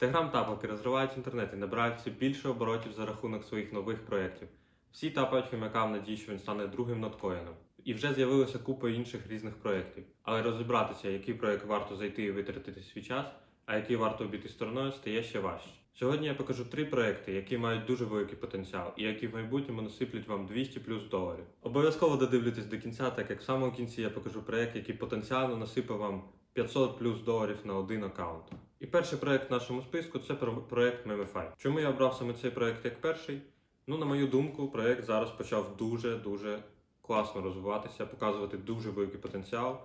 Телеграм-тапалки розривають інтернет і набирають все більше оборотів за рахунок своїх нових проєктів. Всі тапають хомяка в надії, що він стане другим ноткоїном. І вже з'явилося купа інших різних проєктів. Але розібратися, який проєкт варто зайти і витратити свій час, а який варто обійти стороною, стає ще важче. Сьогодні я покажу три проекти, які мають дуже великий потенціал і які в майбутньому насиплють вам 200 плюс доларів. Обов'язково додивлюйтесь до кінця, так як в самому кінці я покажу проект, який потенціально насипав вам 500 плюс доларів на один аккаунт. І перший проект в нашому списку це про- проект Memify. Чому я обрав саме цей проект як перший? Ну, на мою думку, проект зараз почав дуже дуже класно розвиватися, показувати дуже великий потенціал.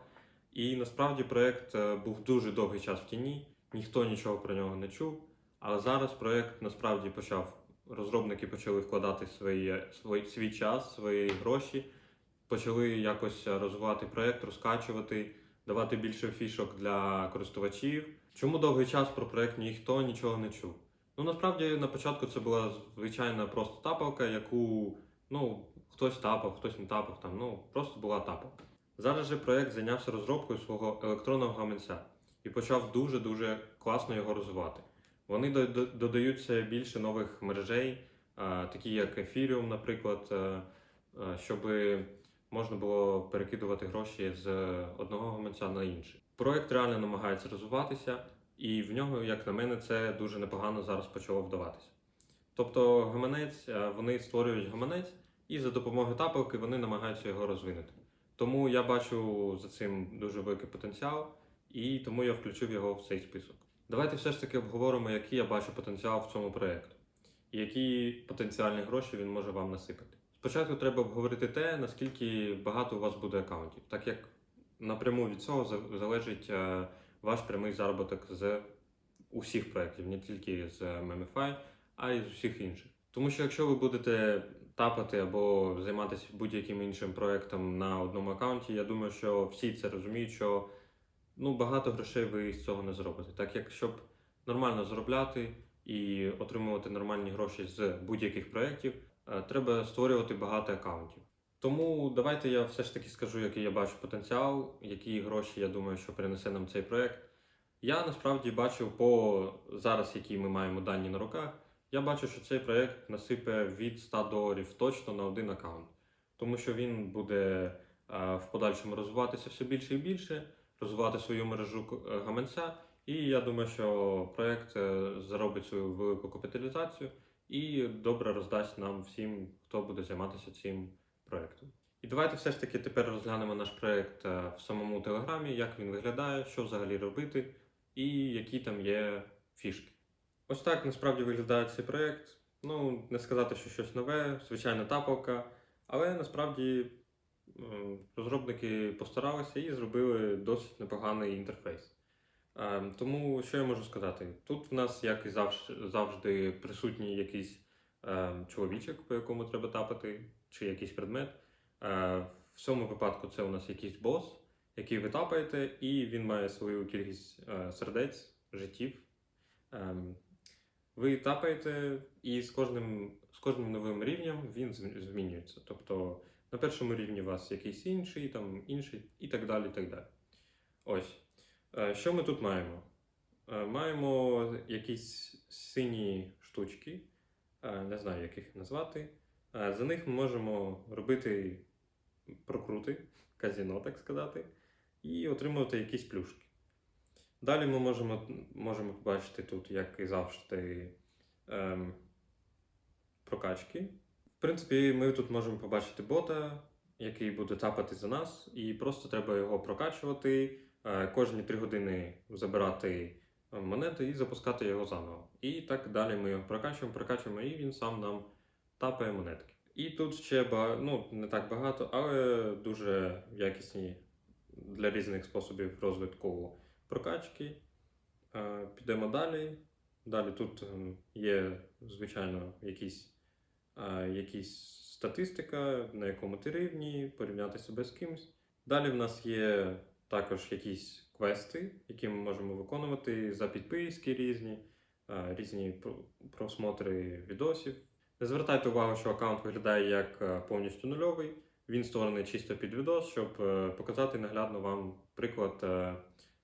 І насправді проект е, був дуже довгий час в тіні, ніхто нічого про нього не чув. Але зараз проект насправді почав. Розробники почали вкладати свої, свій, свій час, свої гроші, почали якось е, розвивати проект, розкачувати, давати більше фішок для користувачів. Чому довгий час про проект ніхто нічого не чув? Ну насправді на початку це була звичайна просто тапалка, яку ну хтось тапав, хтось не тапав. Там ну просто була тапалка. Зараз же проект зайнявся розробкою свого електронного гаманця і почав дуже дуже класно його розвивати. Вони до- до- додають все більше нових мережей, такі як Ethereum, наприклад, е, е, щоб можна було перекидувати гроші з одного гаманця на інший. Проект реально намагається розвиватися, і в нього, як на мене, це дуже непогано зараз почало вдаватися. Тобто гаманець, е, вони створюють гаманець, і за допомогою тапалки вони намагаються його розвинути. Тому я бачу за цим дуже великий потенціал, і тому я включив його в цей список. Давайте все ж таки обговоримо, який я бачу потенціал в цьому проєкту, і які потенціальні гроші він може вам насипати. Спочатку треба обговорити те, наскільки багато у вас буде аккаунтів, так як напряму від цього залежить е, ваш прямий заробіток з усіх проєктів, не тільки з Memify, а й з усіх інших. Тому що якщо ви будете тапати або займатися будь-яким іншим проєктом на одному аккаунті, я думаю, що всі це розуміють, що ну, багато грошей ви з цього не зробите. Так як щоб нормально заробляти і отримувати нормальні гроші з будь-яких проєктів, треба створювати багато аккаунтів. Тому давайте я все ж таки скажу, який я бачу потенціал, які гроші я думаю, що принесе нам цей проєкт. Я насправді бачу по зараз, які ми маємо дані на руках, я бачу, що цей проєкт насипе від 100 доларів точно на один аккаунт, тому що він буде е, в подальшому розвиватися все більше і більше, розвивати свою мережу е, гаманця. І я думаю, що проєкт е, заробить свою велику капіталізацію і добре роздасть нам всім, хто буде займатися цим проєктом. І давайте все ж таки тепер розглянемо наш проєкт е, в самому телеграмі, як він виглядає, що взагалі робити і які там є фішки. Ось так насправді виглядає цей проєкт. Ну, не сказати, що щось нове, звичайна тапалка, але насправді розробники постаралися і зробили досить непоганий інтерфейс. Ем, Тому що я можу сказати? Тут в нас, як і завжди, завжди присутній якийсь ем, чоловічок, по якому треба тапати, чи якийсь предмет. Е, В цьому випадку це у нас якийсь бос, який ви тапаєте, і він має свою кількість е, сердець, життів. Ем, Ви тапаєте, і з кожним, з кожним новим рівнем він змінюється. Тобто на першому рівні у вас якийсь інший, там інший, і так далі. і так далі. Ось. Е, Що ми тут маємо? Е, Маємо якісь сині штучки, е, не знаю, як їх назвати. За них ми можемо робити прокрути, казіно, так сказати, і отримувати якісь плюшки. Далі ми можемо, можемо побачити тут, як і завжди, ем, прокачки. В принципі, ми тут можемо побачити бота, який буде тапати за нас, і просто треба його прокачувати. Е, Кожні 3 години забирати е, монети і запускати його заново. І так далі ми його прокачуємо, прокачуємо, і він сам нам тапає монетки. І тут ще ну, не так багато, але дуже якісні для різних способів розвитку прокачки. Е, Підемо далі. Далі тут ем, є, звичайно, якісь, якісь статистика, на якому ти рівні, порівняти себе з кимось. Далі в нас є також якісь квести, які ми можемо виконувати за підписки різні, е, різні просмотри відосів. Не звертайте увагу, що аккаунт виглядає як е, повністю нульовий. Він створений чисто під відос, щоб е, показати наглядно вам приклад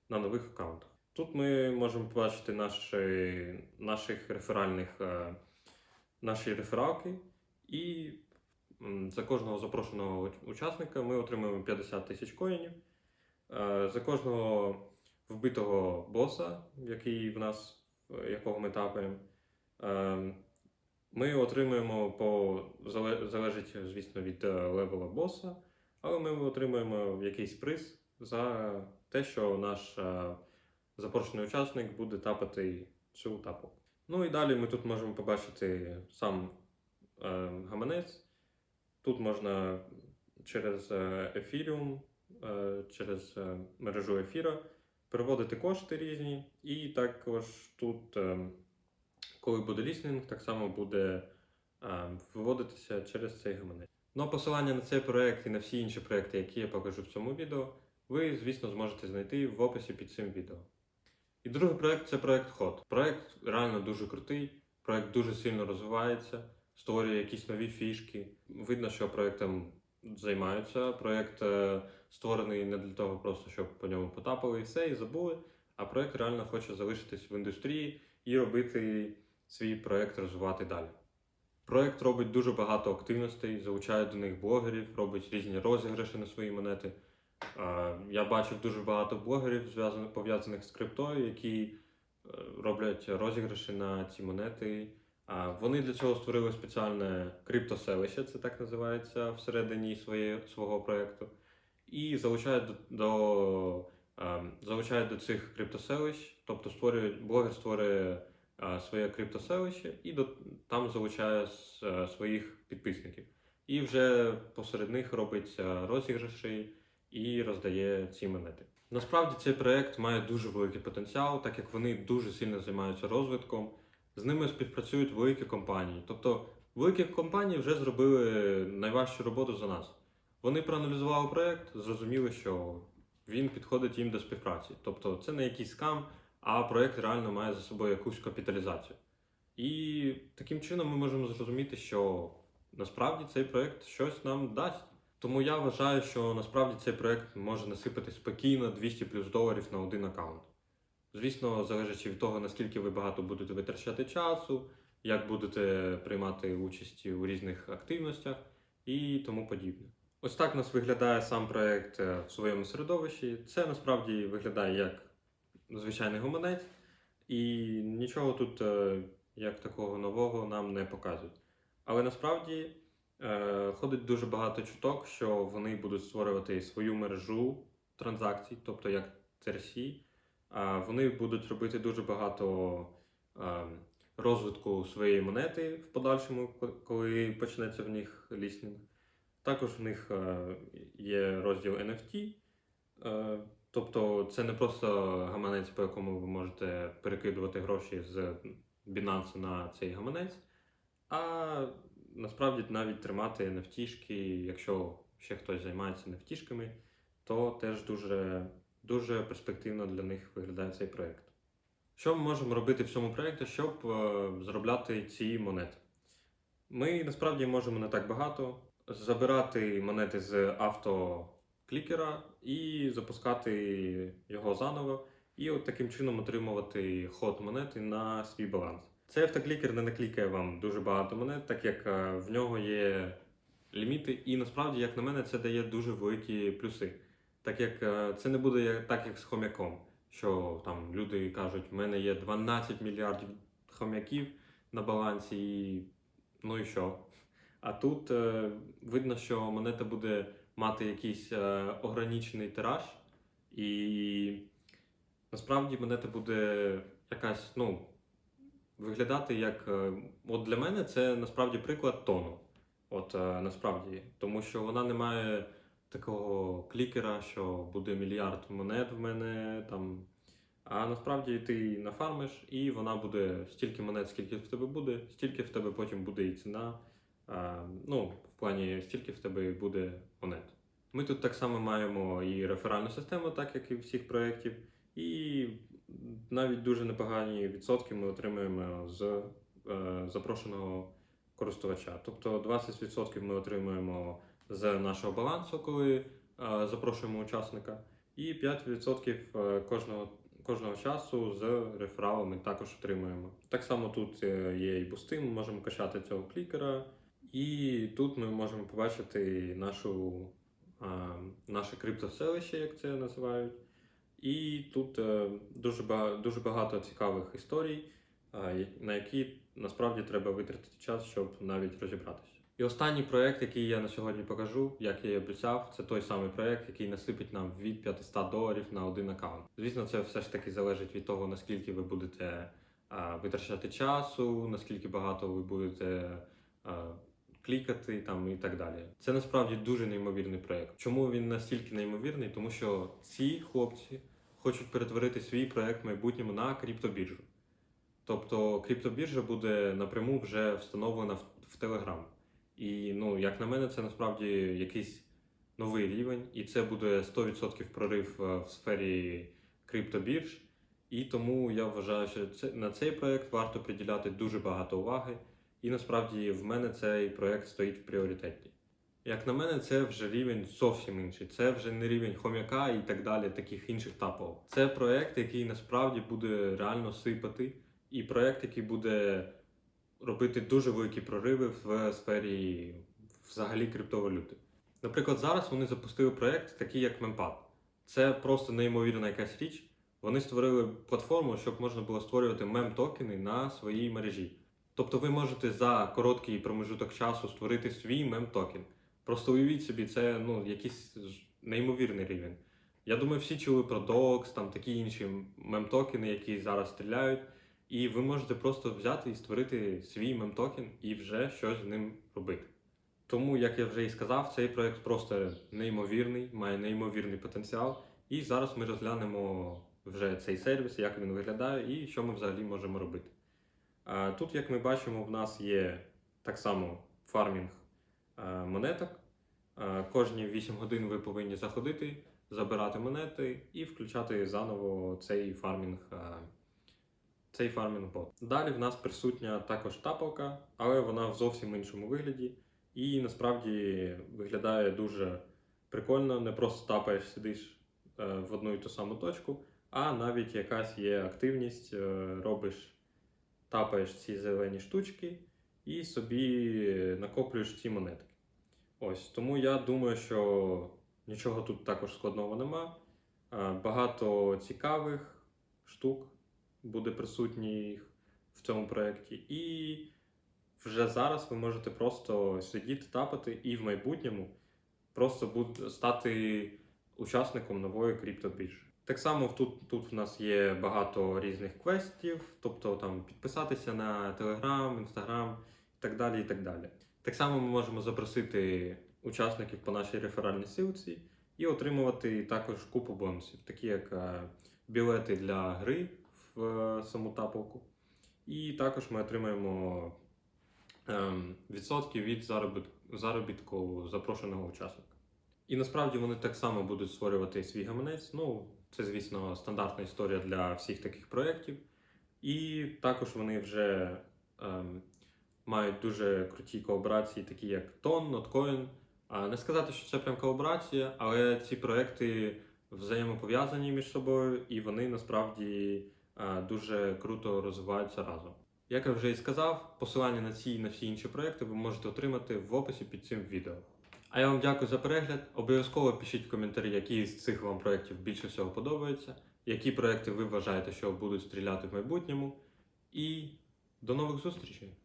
на нових аккаунтах. Тут ми можемо побачити наші, наших реферальних, наші рефералки, і за кожного запрошеного учасника ми отримуємо 50 тисяч коїнів. Е, За кожного вбитого боса, який в нас, якого ми тапаємо, е, ми отримуємо по залежить, звісно, від е, левела боса, але ми отримуємо якийсь приз за те, що наш е, запрошений учасник буде тапати цю тапу. Ну і далі ми тут можемо побачити сам е, гаманець. Тут можна через е, Ethereum, е, через е, мережу ефіра переводити кошти різні, і також тут, е, коли буде ліснінг, так само буде е, виводитися через цей гаманець. Ну а посилання на цей проект і на всі інші проекти, які я покажу в цьому відео, ви, звісно, зможете знайти в описі під цим відео. І другий проект це проект Hot. Проект реально дуже крутий, проект дуже сильно розвивається, створює якісь нові фішки. Видно, що проектом займаються. Проект е, створений не для того, просто щоб по ньому потапали і все, і забули. А проект реально хоче залишитись в індустрії і робити свій проект розвивати далі. Проект робить дуже багато активностей, залучає до них блогерів, робить різні розіграші на свої монети. Е, Я бачив дуже багато блогерів, пов'язаних з криптою, які е, роблять розіграші на ці монети. Вони для цього створили спеціальне криптоселище, це так називається всередині своє, свого проєкту, і залучають до, до, залучають до цих криптоселищ, тобто створюють, блогер створює своє криптоселище і до, там залучає своїх підписників. І вже посеред них робить е, розіграші і роздає ці монети. Насправді цей проект має дуже великий потенціал, так як вони дуже сильно займаються розвитком. З ними співпрацюють великі компанії. Тобто великі компанії вже зробили найважчу роботу за нас. Вони проаналізували проект, зрозуміли, що він підходить їм до співпраці. Тобто це не якийсь скам, а проект реально має за собою якусь капіталізацію. І таким чином ми можемо зрозуміти, що насправді цей проект щось нам дасть. Тому я вважаю, що насправді цей проект може насипати спокійно 200 плюс доларів на один аккаунт. Звісно, залежачи від того, наскільки ви багато будете витрачати часу, як будете приймати участь у різних активностях і тому подібне. Ось так у нас виглядає сам проект е, в своєму середовищі. Це насправді виглядає як звичайний гуманець, і нічого тут е, як такого нового нам не показують. Але насправді е, ходить дуже багато чуток, що вони будуть створювати свою мережу транзакцій, тобто як TRC. Вони будуть робити дуже багато розвитку своєї монети в подальшому, коли почнеться в них ліснінг. Також в них є розділ NFT. Тобто це не просто гаманець, по якому ви можете перекидувати гроші з Binance на цей гаманець, а насправді навіть тримати NFT-шки, якщо ще хтось займається NFT-шками, то теж дуже, дуже перспективно для них виглядає цей проєкт. Що ми можемо робити в цьому проєкті, щоб е, заробляти ці монети? Ми насправді можемо не так багато забирати монети з автоклікера і запускати його заново, і от таким чином отримувати ход монети на свій баланс. Цей автоклікер не наклікає вам дуже багато монет, так як е, в нього є ліміти, і насправді, як на мене, це дає дуже великі плюси. Так як е, це не буде так, як з хом'яком, що там люди кажуть, в мене є 12 мільярдів хом'яків на балансі, і ну і що? А тут е, видно, що монета буде мати якийсь е, ограничений тираж, і насправді монета буде якась, ну, виглядати як. От для мене це насправді приклад тону. От насправді, тому що вона не має такого клікера, що буде мільярд монет в мене там. А насправді ти нафармиш, і вона буде стільки монет, скільки в тебе буде, стільки в тебе потім буде і ціна. А, ну, в плані стільки в тебе буде монет. Ми тут так само маємо і реферальну систему, так як і всіх проєктів, і навіть дуже непогані відсотки ми отримуємо з е, запрошеного користувача. Тобто 20% ми отримуємо з нашого балансу, коли е, запрошуємо учасника, і 5% е, кожного кожного часу з рефералами також отримуємо. Так само тут е, є і бусти, ми можемо качати цього клікера, і тут ми можемо побачити нашу, наше криптоселище, як це називають. І тут дуже дуже багато цікавих історій, на які насправді треба витратити час, щоб навіть розібратися. І останній проект, який я на сьогодні покажу, як я і обіцяв, це той самий проект, який насипить нам від 500 доларів на один аккаунт. Звісно, це все ж таки залежить від того, наскільки ви будете а, витрачати часу, наскільки багато ви будете а, клікати там і так далі. Це насправді дуже неймовірний проект. Чому він настільки неймовірний? Тому що ці хлопці хочуть перетворити свій проект в майбутньому на криптобіржу. Тобто криптобіржа буде напряму вже встановлена в, в Telegram. І ну, як на мене, це насправді якийсь новий рівень, і це буде 100% прорив е, в сфері криптобірж. І тому я вважаю, що це, на цей проект варто приділяти дуже багато уваги. І насправді в мене цей проект стоїть в пріоритеті. Як на мене, це вже рівень зовсім інший. Це вже не рівень хом'яка і так далі, таких інших тапов. Це проект, який насправді буде реально сипати, і проект, який буде робити дуже великі прориви в сфері взагалі криптовалюти. Наприклад, зараз вони запустили проект, такий як Mempat. Це просто неймовірна якась річ. Вони створили платформу, щоб можна було створювати мем-токени на своїй мережі. Тобто ви можете за короткий промежуток часу створити свій мем-токен. Просто уявіть собі, це ну, якийсь неймовірний рівень. Я думаю, всі чули про DOX, там такі інші мем-токени, які зараз стріляють. І ви можете просто взяти і створити свій мем-токен і вже щось з ним робити. Тому, як я вже і сказав, цей проект просто неймовірний, має неймовірний потенціал. І зараз ми розглянемо вже цей сервіс, як він виглядає і що ми взагалі можемо робити. Тут, як ми бачимо, в нас є так само фармінг монеток. Кожні 8 годин ви повинні заходити, забирати монети і включати заново цей фармінг. Цей фармінг бот. Далі в нас присутня також тапалка, але вона в зовсім іншому вигляді. І насправді виглядає дуже прикольно. Не просто тапаєш, сидиш е, в одну і ту саму точку, а навіть якась є активність, е, робиш, тапаєш ці зелені штучки і собі накоплюєш ці монетки. Ось тому я думаю, що нічого тут також складного нема. Е, Багато цікавих штук буде присутній в цьому проєкті. І вже зараз ви можете просто сидіти, тапати і в майбутньому просто стати учасником нової криптобіржі. Так само тут, тут в нас є багато різних квестів, тобто там підписатися на Telegram, Instagram і так далі. і Так далі. Так само ми можемо запросити учасників по нашій реферальній силці і отримувати також купу бонусів, такі як е, білети для гри в е, саму тапалку. І також ми отримаємо ем, відсотки від заробітку, запрошеного учасника. І насправді вони так само будуть створювати свій гаманець. Ну, це, звісно, стандартна історія для всіх таких проєктів. І також вони вже ем, мають дуже круті колаборації, такі як Notcoin. А не сказати, що це прям колаборація, але ці проекти взаємопов'язані між собою, і вони насправді е, дуже круто розвиваються разом. Як я вже і сказав, посилання на ці і на всі інші проекти ви можете отримати в описі під цим відео. А я вам дякую за перегляд. Обов'язково пишіть коментарі, які з цих вам проєктів більше всього подобаються, які проекти ви вважаєте, що будуть стріляти в майбутньому. І до нових зустрічей!